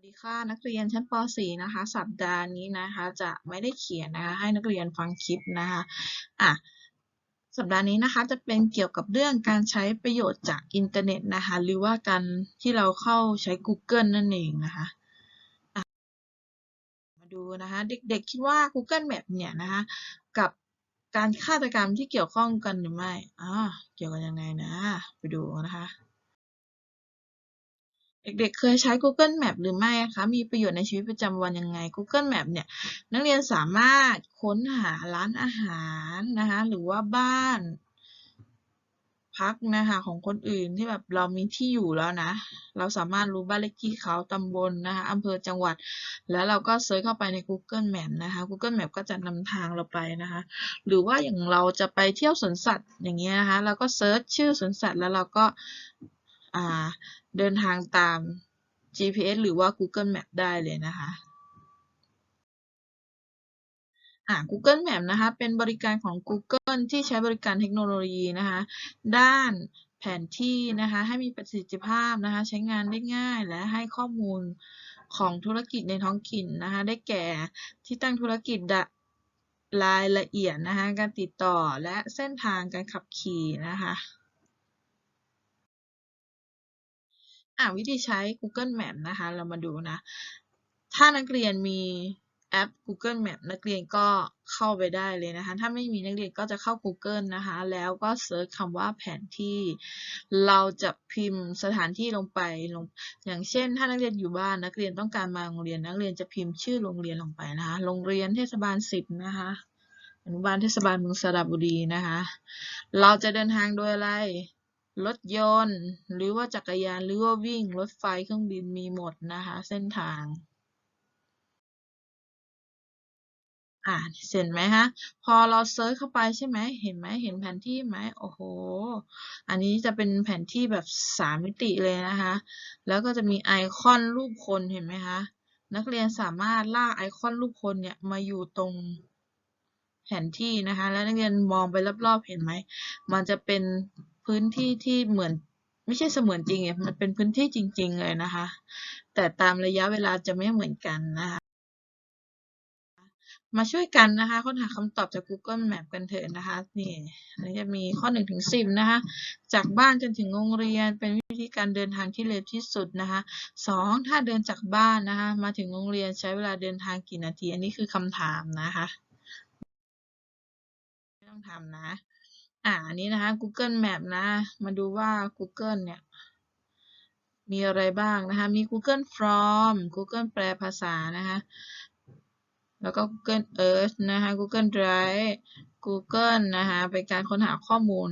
สวัสดีค่ะนักเรียนชั้นป .4 นะคะ สัปดาห์นี้นะคะ จะไม่ได้เขียนนะคะ ให้นักเรียนฟังคลิปนะคะอะสัปดาห์นี้นะคะจะเป็นเกี่ยวกับเรื่องการใช้ประโยชน์จากอินเทอร์เน็ตนะคะ หรือว่าการที่เราเข้าใช้ Google นั่นเองนะคะะมาดูนะคะ เด็กๆคิดว่า Google Map เนี่ยนะคะกับการฆาตกรรมที่เกี่ยวข้องกันหรือไม่อ่าเกี่ยวกันยังไงนะ ไปดูนะคะ เด็กๆ เคยใช้ Google Map หรือไม่คะ มีประโยชน์ในชีวิตประจำวันยังไง Google Map เนี่ย นักเรียนสามารถค้นหาร้านอาหารนะคะ หรือว่าบ้าน พักนะคะของคนอื่นที่แบบเรามีที่อยู่แล้วนะ เราสามารถรู้บ้านเลขที่เขาตำบลนะคะอำเภอจังหวัด แล้วเราก็เซิร์ชเข้าไปใน Google Map นะคะ Google Map ก็จะนำทางเราไปนะคะ หรือว่าอย่างเราจะไปเที่ยวสวนสัตว์อย่างเงี้ยนะคะ เราก็เซิร์ชชื่อสวนสัตว์แล้วเราก็ เดินทางตาม GPS หรือว่า Google Map ได้เลยนะคะ่า Google Map นะคะ เป็นบริการของ Google ที่ใช้บริการเทคโนโลยีนะคะ ด้านแผนที่นะคะ ให้มีประสิทธิภาพนะคะ ใช้งานได้ง่ายและให้ข้อมูลของธุรกิจในท้องถิ่นนะคะ ได้แก่ที่ตั้งธุรกิจรายละเอียดนะคะ การติดต่อและเส้นทางการขับขี่นะคะ อ่าวิธีใช้ Google Map นะคะ เรามาดูนะ ถ้านักเรียนมีแอป Google Map นักเรียนก็เข้าไปได้เลยนะคะ ถ้าไม่มีนักเรียนก็จะเข้า Google นะคะ แล้วก็เซิร์ชคำว่าแผนที่ เราจะพิมพ์สถานที่ลงไปลง อย่างเช่น ถ้านักเรียนอยู่บ้านนักเรียนต้องการมาโรงเรียนนักเรียนจะพิมพ์ชื่อโรงเรียนลงไปนะคะ โรงเรียนเทศบาล10นะคะ อนุบาลเทศบาลเมืองสระบุรีนะคะ เราจะเดินทางโดยอะไร รถยนต์ หรือว่าจักรยานหรือว่าวิ่ง รถไฟเครื่องบินมีหมดนะคะ เส้นทางอ่าเห็นไหมคะพอเราเซิร์ชเข้าไปใช่ไหมเห็นไหมเห็นแผนที่ไหมโอ้โห อันนี้จะเป็นแผนที่แบบสามมิติเลยนะคะ แล้วก็จะมีไอคอนรูปคนเห็นไหมคะนักเรียนสามารถลากไอคอนรูปคนเนี่ยมาอยู่ตรงแผนที่นะคะ แล้วนักเรียนมองไปรอบๆเห็นไหมมันจะเป็น พื้นที่ที่เหมือนไม่ใช่เสมือนจริงไงมันเป็นพื้นที่จริง ๆ เลยนะคะ แต่ตามระยะเวลาจะไม่เหมือนกันนะคะ มาช่วยกันนะคะค้นหาคำตอบจาก Google Map กันเถอะนะคะนี่อันนี้จะมีข้อ1ถึง10นะคะ จากบ้านจนถึงโรงเรียนเป็นวิธีการเดินทางที่เร็วที่สุดนะคะ 2. ถ้าเดินจากบ้านนะคะ มาถึงโรงเรียนใช้เวลาเดินทางกี่นาที อันนี้คือคำถามนะคะ ไม่ต้องทำนะ อ่าอันนี้นะคะ Google Map นะ มาดูว่า Google เนี่ย มีอะไรบ้างนะคะ มี Google Form Google แปลภาษานะคะ แล้วก็ Google Earth นะคะ Google Drive Google นะคะ เป็นการค้นหาข้อมูล